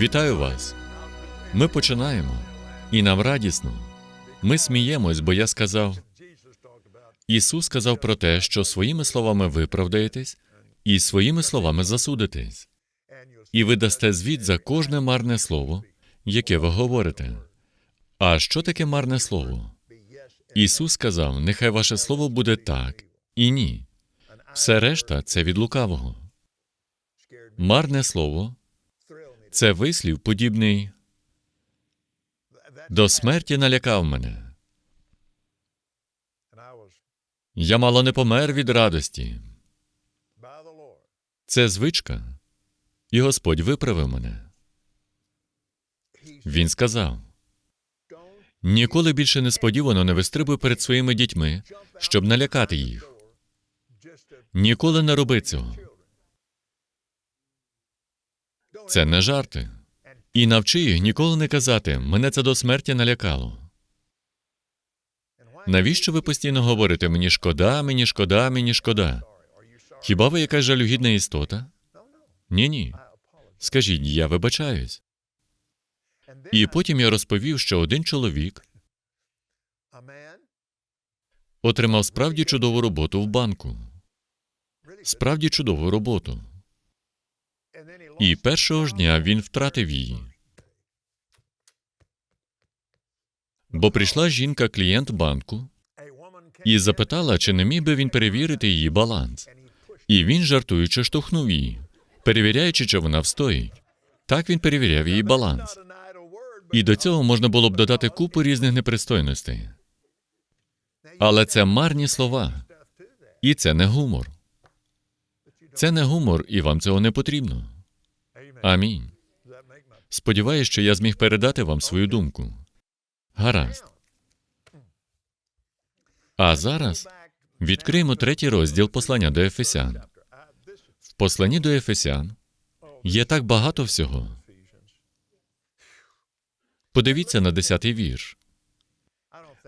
Вітаю вас! Ми починаємо, і нам радісно. Ми сміємось, бо я сказав. Ісус сказав про те, що своїми словами виправдаєтесь, і своїми словами засудитесь, і ви дасте звіт за кожне марне слово, яке ви говорите. А що таке марне слово? Ісус сказав: нехай ваше слово буде так і ні. Все решта це від лукавого. Марне слово це вислів, подібний до смерті налякав мене. Я мало не помер від радості. Це звичка, і Господь виправив мене. Він сказав: ніколи більше несподівано не вистрибуй перед своїми дітьми, щоб налякати їх. Ніколи не роби цього. Це не жарти. І навчи їх ніколи не казати, мене це до смерті налякало. Навіщо ви постійно говорите мені шкода, мені шкода, мені шкода? Хіба ви якась жалюгідна істота? Ні, ні. Скажіть, я вибачаюсь. І потім я розповів, що один чоловік отримав справді чудову роботу в банку. Справді чудову роботу. І першого ж дня він втратив її. Бо прийшла жінка, клієнт банку, і запитала, чи не міг би він перевірити її баланс. І він, жартуючи, штовхнув її, перевіряючи, чи вона встоїть. Так він перевіряв її баланс. І до цього можна було б додати купу різних непристойностей. Але це марні слова, і це не гумор. Це не гумор, і вам цього не потрібно. Амінь. Сподіваюсь, що я зміг передати вам свою думку. Гаразд. А зараз відкриємо третій розділ послання до Ефесян. В посланні до Ефесян є так багато всього. Подивіться на десятий вірш.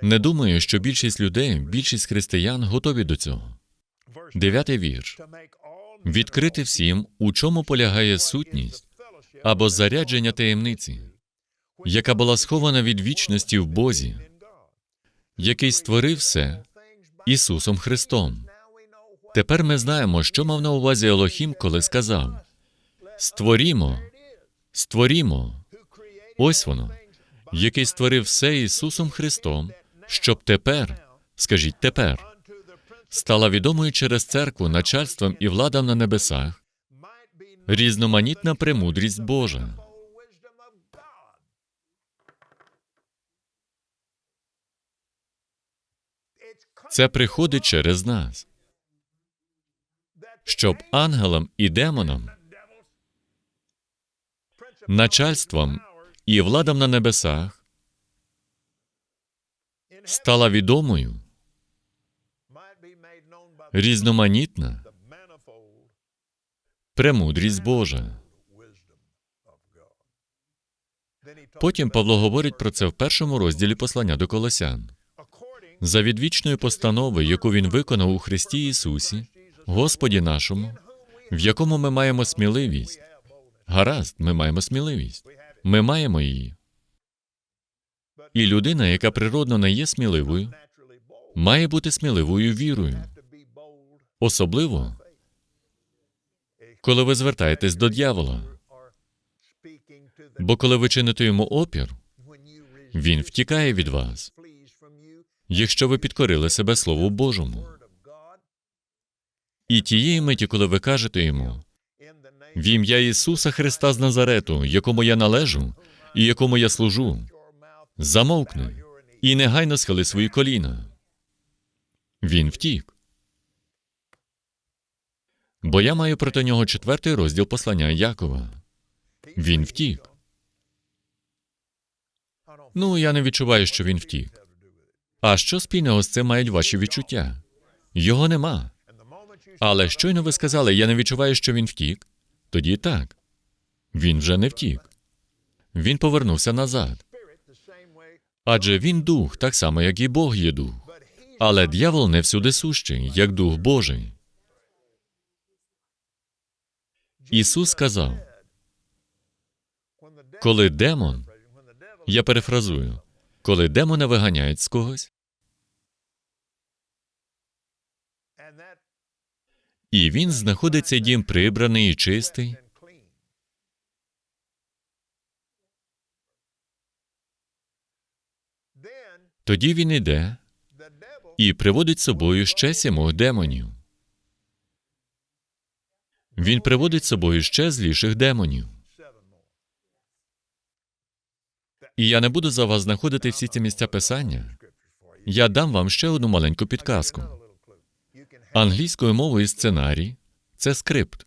Не думаю, що більшість людей, більшість християн готові до цього. Дев'ятий вірш. Відкрити всім, у чому полягає сутність або зарядження таємниці, яка була схована від вічності в Бозі, який створив все Ісусом Христом. Тепер ми знаємо, що мав на увазі Елохім, коли сказав: Створімо, створімо. Ось воно, який створив все Ісусом Христом, щоб тепер, скажіть тепер, стала відомою через церкву начальством і владам на небесах, різноманітна премудрість Божа. Це приходить через нас, щоб ангелам і демонам, начальством і владам на небесах стала відомою різноманітна премудрість Божа. Потім Павло говорить про це в першому розділі послання до Колосян. За відвічною постановою, яку він виконав у Христі Ісусі, Господі нашому, в якому ми маємо сміливість. Гаразд, ми маємо сміливість. Ми маємо її. І людина, яка природно не є сміливою, має бути сміливою вірою. Особливо, коли ви звертаєтесь до дьявола. Бо коли ви чините йому опір, він втікає від вас, якщо ви підкорили себе Слову Божому. І тієї миті, коли ви кажете йому, в ім'я Ісуса Христа з Назарету, якому я належу і якому я служу, замовкни і негайно схили свої коліна. Він втік. Бо я маю проти нього четвертий розділ послання Якова. Він втік. Ну, я не відчуваю, що він втік. А що спільного з цим мають ваші відчуття? Його нема. Але щойно ви сказали, я не відчуваю, що він втік. Тоді так. Він вже не втік. Він повернувся назад. Адже він дух, так само, як і Бог є дух. Але дьявол не всюди сущий, як дух Божий. Ісус сказав, коли демон, я перефразую, коли демона виганяють з когось, і він знаходить цей дім прибраний і чистий, тоді він іде і приводить з собою ще сімох демонів. Він приводить з собою ще зліших демонів. І я не буду за вас знаходити всі ці місця писання. Я дам вам ще одну маленьку підказку. Англійською мовою сценарій це скрипт.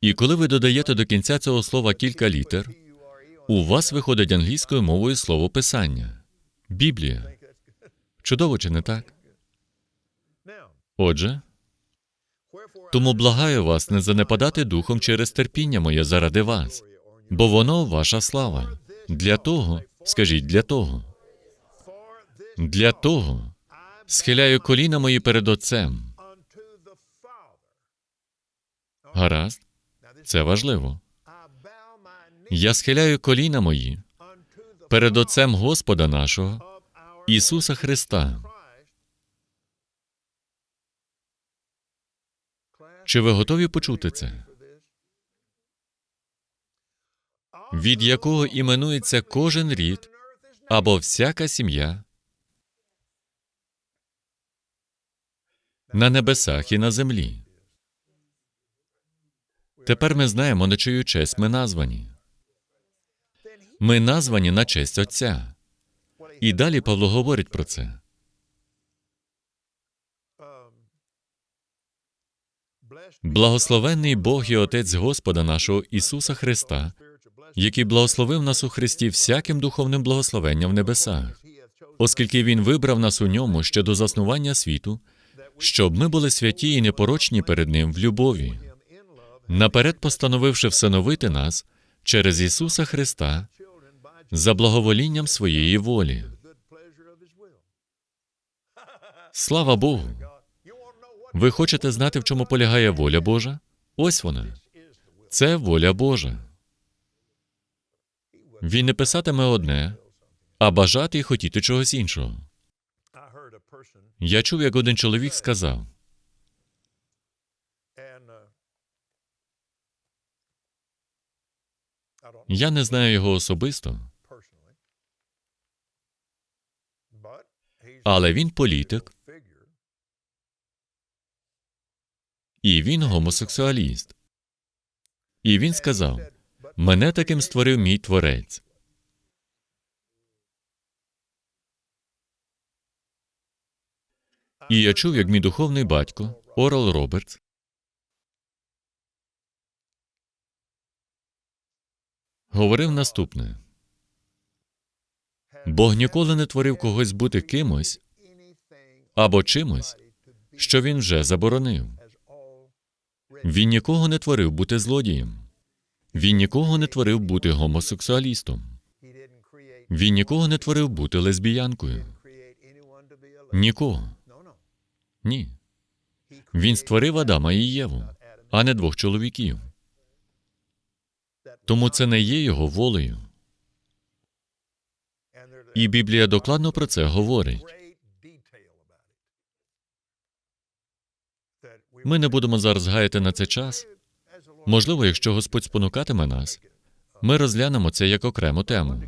І коли ви додаєте до кінця цього слова кілька літер, у вас виходить англійською мовою слово писання Біблія. Чудово, чи не так? Отже, тому благаю вас не занепадати духом через терпіння моє заради вас, бо воно ваша слава. Для того, скажіть, для того. Для того схиляю коліна мої перед Отцем. Гаразд, це важливо. Я схиляю коліна мої перед Отцем Господа нашого, Ісуса Христа. Чи ви готові почути це? Від якого іменується кожен рід або всяка сім'я на небесах і на землі. Тепер ми знаємо, на чию честь ми названі. Ми названі на честь Отця. І далі Павло говорить про це. Благословенний Бог і Отець Господа нашого Ісуса Христа, який благословив нас у Христі всяким духовним благословенням в небесах, оскільки Він вибрав нас у ньому ще до заснування світу, щоб ми були святі і непорочні перед Ним в любові, наперед постановивши всиновити нас через Ісуса Христа за благоволінням своєї волі. Слава Богу! Ви хочете знати, в чому полягає воля Божа? Ось вона. Це воля Божа. Він не писатиме одне, а бажати і хотіти чогось іншого. Я чув, як один чоловік сказав: я не знаю його особисто, але він політик, і він гомосексуаліст. І він сказав: мене таким створив мій творець. І я чув, як мій духовний батько Орал Робертс говорив наступне: Бог ніколи не творив когось бути кимось або чимось, що він вже заборонив. Він нікого не творив бути злодієм. Він нікого не творив бути гомосексуалістом. Він нікого не творив бути лесбіянкою. Нікого. Ні. Він створив Адама і Єву, а не двох чоловіків. Тому це не є його волею. І Біблія докладно про це говорить. Ми не будемо зараз гаяти на це час. Можливо, якщо Господь спонукатиме нас, ми розглянемо це як окрему тему.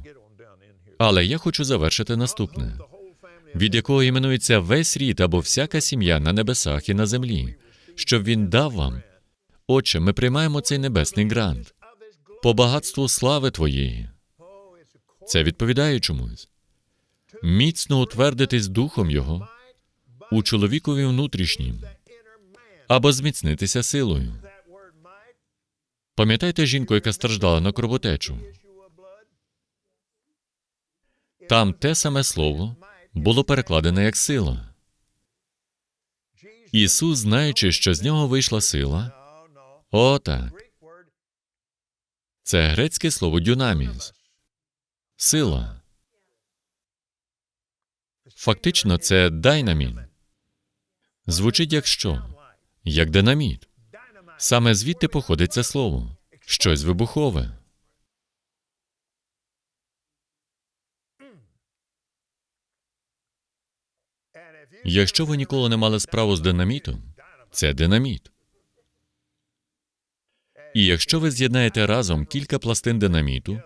Але я хочу завершити наступне, від якого іменується весь рід або всяка сім'я на небесах і на землі, щоб він дав вам. Отче, ми приймаємо цей небесний грант по багатству слави Твоєї. Це відповідає чомусь. Міцно утвердитись духом Його у чоловікові внутрішнім або зміцнитися силою. Пам'ятаєте жінку, яка страждала на кровотечу? Там те саме слово було перекладене як сила. Ісус, знаючи, що з нього вийшла сила, о, так. Це грецьке слово дюнаміс. Сила. Фактично, це дайнамін. Звучить як що? Як динаміт. Саме звідти походить це слово. Щось вибухове. Якщо ви ніколи не мали справу з динамітом, це динаміт. І якщо ви з'єднаєте разом кілька пластин динаміту,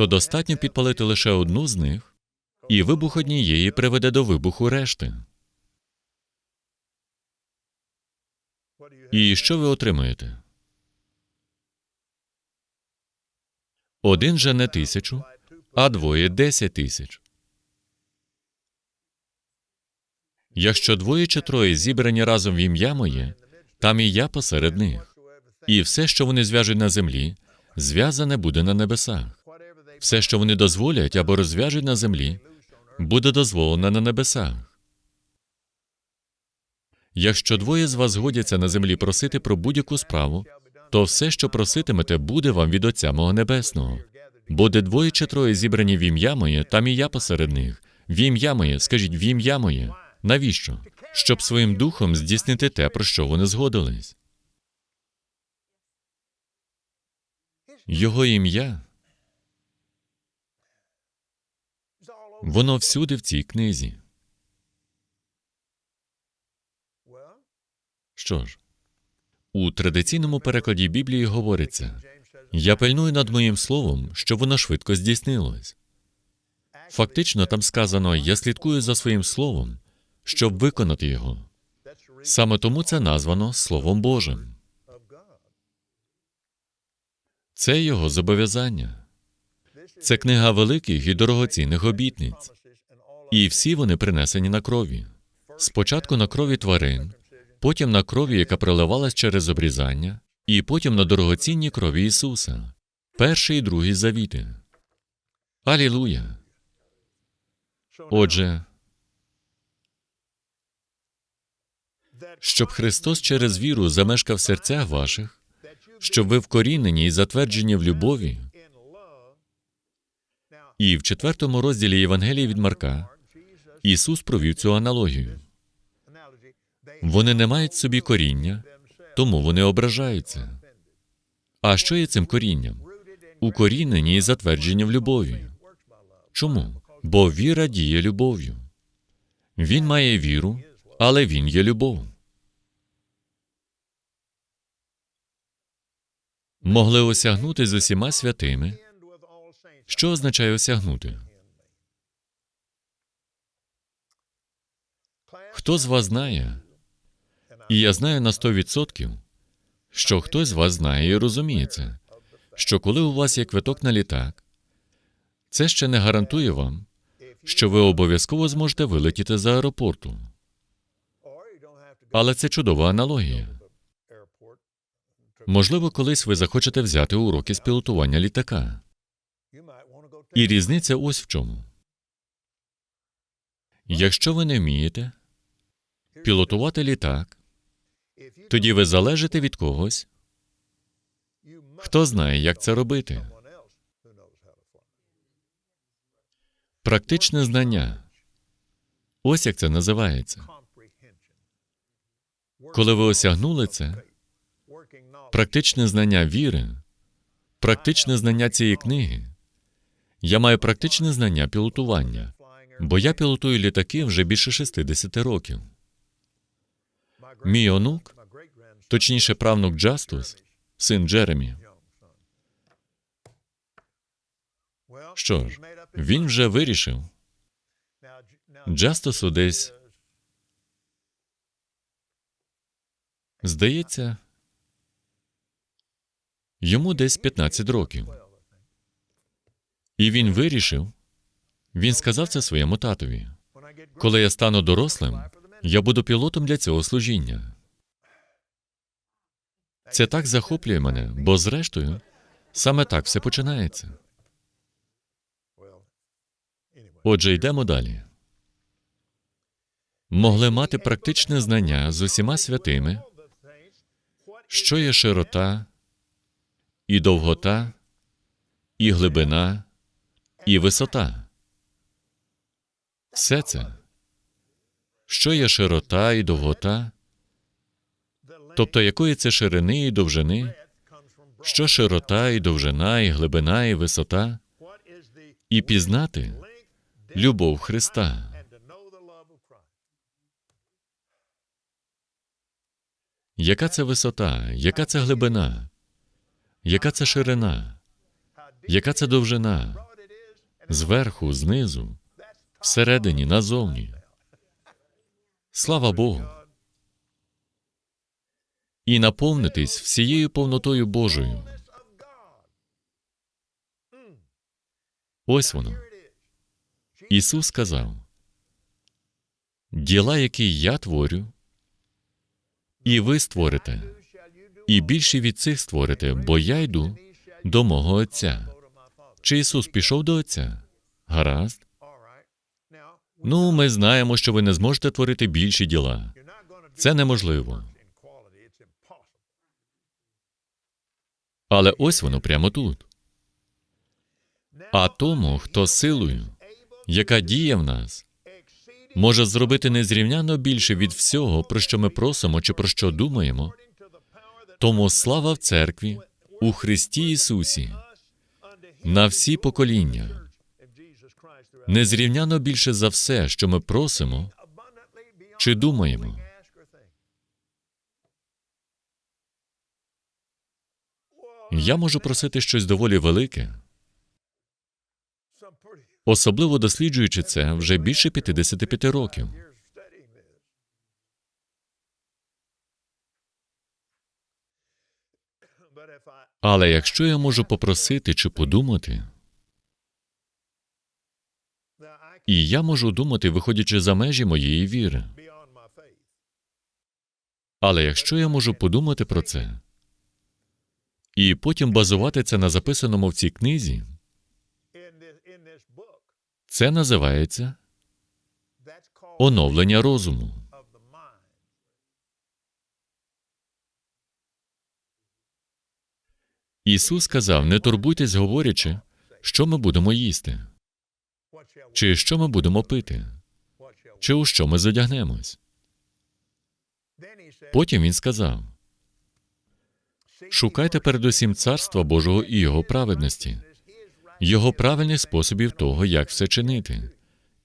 то достатньо підпалити лише одну з них, і вибух однієї приведе до вибуху решти. І що ви отримаєте? Один же не тисячу, а двоє десять тисяч. Якщо двоє чи троє зібрані разом в ім'я моє, там і я посеред них. І все, що вони зв'яжуть на землі, зв'язане буде на небесах. Все, що вони дозволять або розв'яжуть на землі, буде дозволено на небесах. Якщо двоє з вас згодяться на землі просити про будь-яку справу, то все, що проситимете, буде вам від Отця мого Небесного. Буде двоє чи троє зібрані в ім'я моє, там і я посеред них. В ім'я моє, скажіть, в ім'я моє. Навіщо? Щоб своїм духом здійснити те, про що вони згодились. Його ім'я воно всюди в цій книзі. Що ж, у традиційному перекладі Біблії говориться: я пильную над моїм словом, щоб воно швидко здійснилось. Фактично, там сказано: я слідкую за своїм словом, щоб виконати його. Саме тому це названо Словом Божим. Це його зобов'язання. Це книга великих і дорогоцінних обітниць. І всі вони принесені на крові. Спочатку на крові тварин, потім на крові, яка проливалась через обрізання, і потім на дорогоцінній крові Ісуса. Перший і другий завіти. Алілуя! Отже, щоб Христос через віру замешкав в серцях ваших, щоб ви вкорінені і затверджені в любові. І в четвертому розділі Євангелії від Марка Ісус провів цю аналогію. Вони не мають собі коріння, тому вони ображаються. А що є цим корінням? Укорінені і затверджені в любові. Чому? Бо віра діє любов'ю. Він має віру, але він є любов. Могли осягнути з усіма святими. Що означає осягнути? Хто з вас знає? І я знаю на 100%, що хтось з вас знає і розуміє це, що коли у вас є квиток на літак, це ще не гарантує вам, що ви обов'язково зможете вилетіти з аеропорту. Але це чудова аналогія. Можливо, колись ви захочете взяти уроки з пілотування літака. І різниця ось в чому. Якщо ви не вмієте пілотувати літак, тоді ви залежите від когось, хто знає, як це робити. Практичне знання. Ось як це називається. Коли ви осягнули це, практичне знання віри, практичне знання цієї книги. Я маю практичне знання пілотування, бо я пілотую літаки вже більше 60 років. Мій онук, точніше, правнук Джастус, син Джеремі. Що ж, він вже вирішив. Джастусу десь, здається, йому десь 15 років. І він вирішив, він сказав це своєму татові. Коли я стану дорослим, я буду пілотом для цього служіння. Це так захоплює мене, бо зрештою, саме так все починається. Отже, йдемо далі. Могли мати практичне знання з усіма святими, що є широта, і довгота, і глибина, і висота. Все це, що є широта і довгота, тобто якої це ширини і довжини, що широта і довжина, і глибина, і висота, і пізнати любов Христа. Яка це висота, яка це глибина, яка це ширина, яка це довжина, зверху, знизу, всередині, назовні. Слава Богу. І наповнитись всією повнотою Божою. Ось воно. Ісус сказав: діла, які я творю, і ви створите, і більше від цих створите, бо я йду до мого Отця. Чи Ісус пішов до Отця? Гаразд. Ну, ми знаємо, що ви не зможете творити більші діла. Це неможливо. Але ось воно прямо тут. А тому, хто силою, яка діє в нас, може зробити незрівняно більше від всього, про що ми просимо чи про що думаємо, тому слава в церкві у Христі Ісусі на всі покоління, незрівняно більше за все, що ми просимо чи думаємо. Я можу просити щось доволі велике, особливо досліджуючи це вже більше 55 років. Але якщо я можу попросити чи подумати, і я можу думати, виходячи за межі моєї віри. Але якщо я можу подумати про це і потім базувати це на записаному в цій книзі, це називається оновлення розуму. Ісус сказав: не турбуйтесь, говорячи, що ми будемо їсти, чи що ми будемо пити, чи у що ми задягнемось. Потім він сказав: шукайте передусім царства Божого і Його праведності, Його правильних способів того, як все чинити,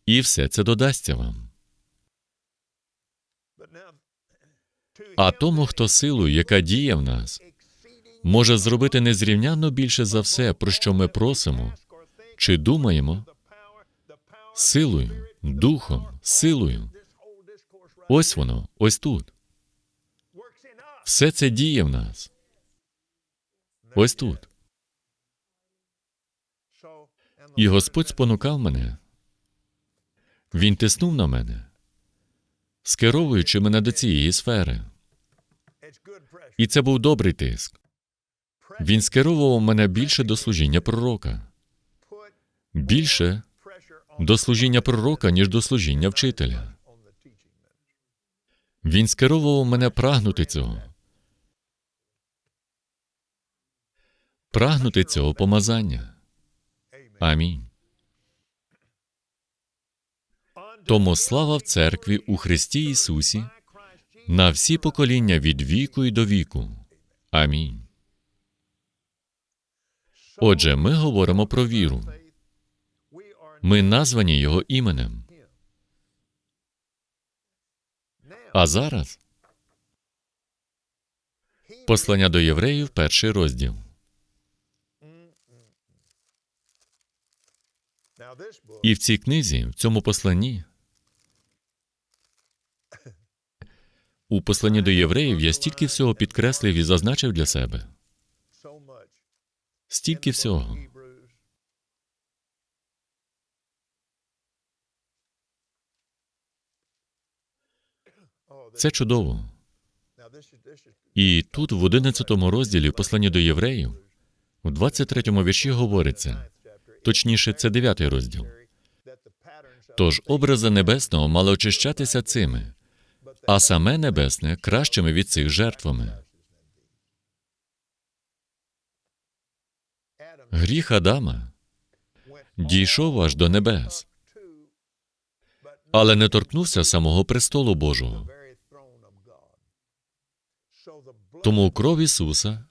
і все це додасться вам. А тому, хто силою, яка діє в нас, може зробити незрівнянно більше за все, про що ми просимо чи думаємо, силою, духом, силою. Ось воно, ось тут. Все це діє в нас. Ось тут. І Господь спонукав мене. Він тиснув на мене, скеровуючи мене до цієї сфери. І це був добрий тиск. Він скеровував мене більше до служіння пророка, більше до служіння пророка, ніж до служіння вчителя. Він скеровував мене прагнути цього. Прагнути цього помазання. Амінь. Тому слава в церкві у Христі Ісусі на всі покоління від віку і до віку. Амінь. Отже, ми говоримо про віру. Ми названі Його іменем. А зараз послання до євреїв, перший розділ. І в цій книзі, в цьому посланні, у посланні до євреїв я стільки всього підкреслив і зазначив для себе. Стільки всього. Це чудово. І тут, в 11 розділі послання до євреїв, у 23 вірші говориться, точніше, це 9 розділ. Тож образи небесного мали очищатися цими, а саме небесне кращими від цих жертвами. Гріх Адама дійшов аж до небес, але не торкнувся самого престолу Божого. Тому кров Ісуса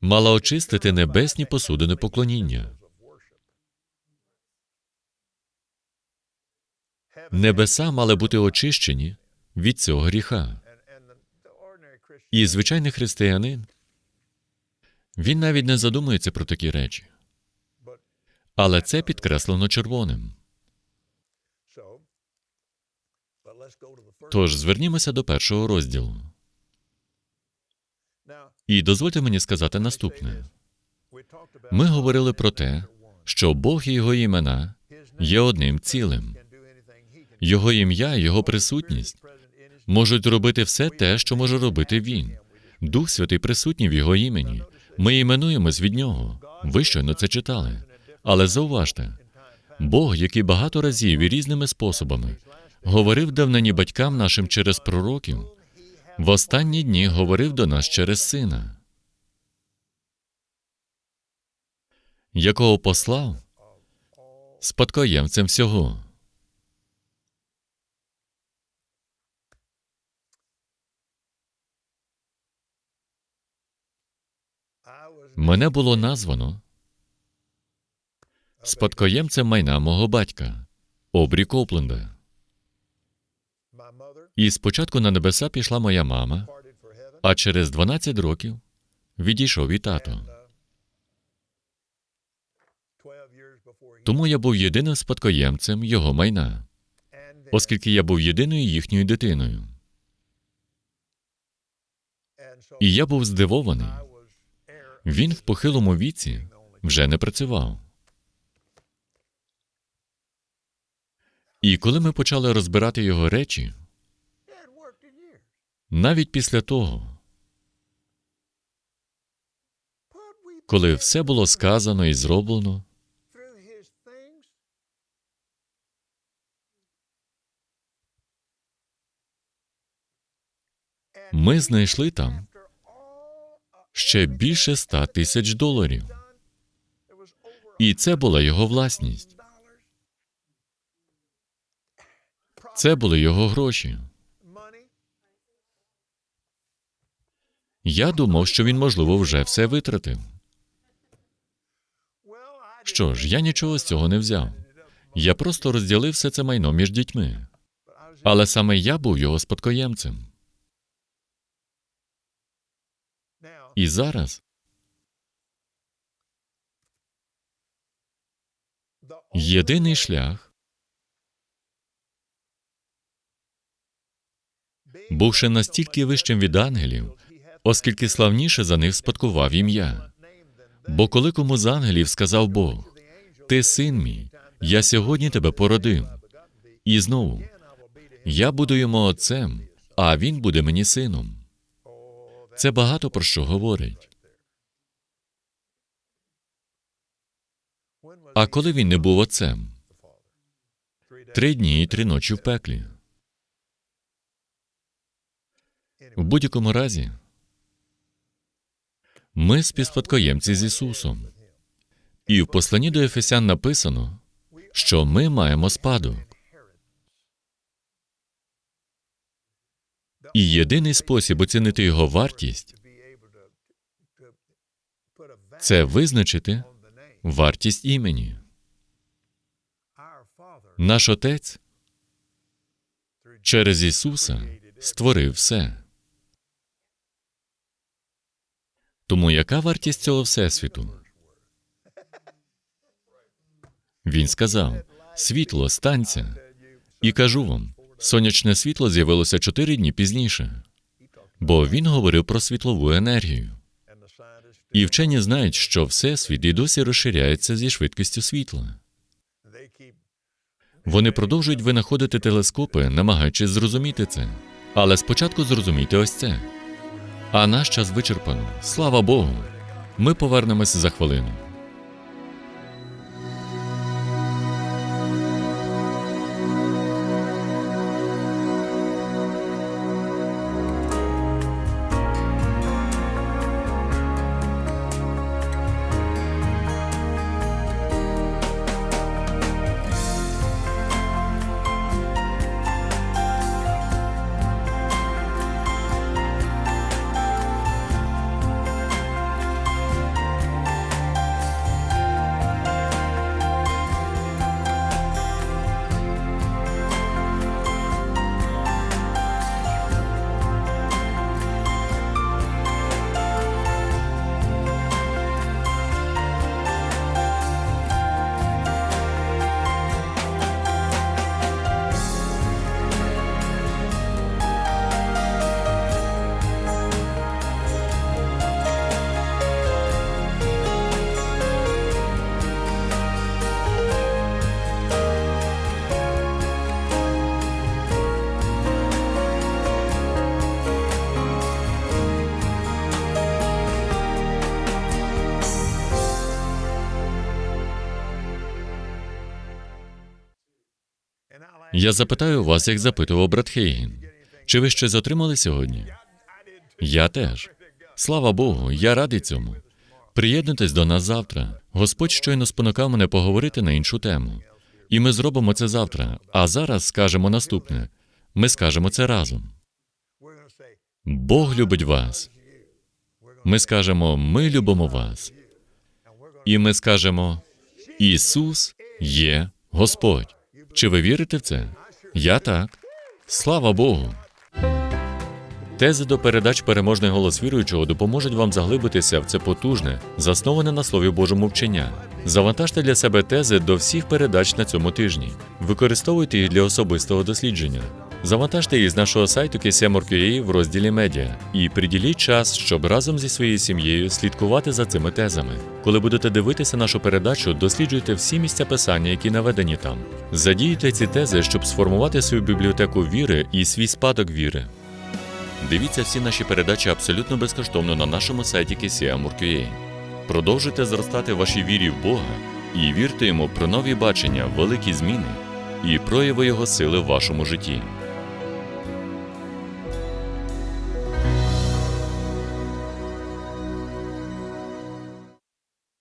мала очистити небесні посудини поклоніння. Небеса мали бути очищені від цього гріха. І звичайний християнин він навіть не задумується про такі речі. Але це підкреслено червоним. Тож звернімося до першого розділу. І дозвольте мені сказати наступне: ми говорили про те, що Бог і його імена є одним цілим. Його ім'я, його присутність можуть робити все те, що може робити він. Дух Святий присутній в його імені. Ми іменуємось від нього. Ви щойно це читали. Але зауважте, Бог, який багато разів і різними способами говорив давнині батькам нашим через пророків, в останні дні говорив до нас через сина, якого послав спадкоємцем всього. Мене було названо спадкоємцем майна мого батька, Обрі Копленда. І спочатку на небеса пішла моя мама, а через 12 років відійшов і тато. Тому я був єдиним спадкоємцем його майна, оскільки я був єдиною їхньою дитиною. І я був здивований. Він в похилому віці вже не працював. І коли ми почали розбирати його речі, навіть після того, коли все було сказано і зроблено, ми знайшли там ще більше ста тисяч доларів. І це була його власність. Це були його гроші. Я думав, що він, можливо, вже все витратив. Що ж, я нічого з цього не взяв. Я просто розділив все це майно між дітьми. Але саме я був його спадкоємцем. І зараз єдиний шлях, бувши настільки вищим від ангелів, оскільки славніше за них спадкував ім'я. Бо коли кому з ангелів сказав Бог, ти син мій, я сьогодні тебе породив. І знову я буду йому отцем, а він буде мені сином. Це багато про що говорить. А коли він не був отцем? Три дні і три ночі в пеклі. В будь-якому разі, ми співспадкоємці з Ісусом. І в посланні до Ефесян написано, що ми маємо спадок. І єдиний спосіб оцінити його вартість це визначити вартість імені. Наш Отець через Ісуса створив все. Тому яка вартість цього всесвіту? Він сказав: світло, станься. І кажу вам, сонячне світло з'явилося чотири дні пізніше, бо він говорив про світлову енергію. І вчені знають, що всесвіт і досі розширяється зі швидкістю світла. Вони продовжують винаходити телескопи, намагаючись зрозуміти це. Але спочатку зрозумійте ось це. А наш час вичерпано. Слава Богу. Ми повернемось за хвилину. Я запитаю вас, як запитував брат Хейген. Чи ви щось отримали сьогодні? Я теж. Слава Богу, я радий цьому. Приєднуйтесь до нас завтра. Господь щойно спонукав мене поговорити на іншу тему. І ми зробимо це завтра. А зараз скажемо наступне: ми скажемо це разом. Бог любить вас. Ми скажемо, ми любимо вас. І ми скажемо: Ісус є Господь. Чи ви вірите в це? Я так. Слава Богу. Тези до передач переможний голос віруючого допоможуть вам заглибитися в це потужне, засноване на Слові Божому вчення. Завантажте для себе тези до всіх передач на цьому тижні. Використовуйте їх для особистого дослідження. Завантажте їх з нашого сайту KCM.org.ua в розділі медіа і приділіть час, щоб разом зі своєю сім'єю слідкувати за цими тезами. Коли будете дивитися нашу передачу, досліджуйте всі місця писання, які наведені там. Задіюйте ці тези, щоб сформувати свою бібліотеку віри і свій спадок віри. Дивіться всі наші передачі абсолютно безкоштовно на нашому сайті KCM.org.ua. Продовжуйте зростати в вашій вірі в Бога і вірте йому про нові бачення, великі зміни і прояви Його сили в вашому житті.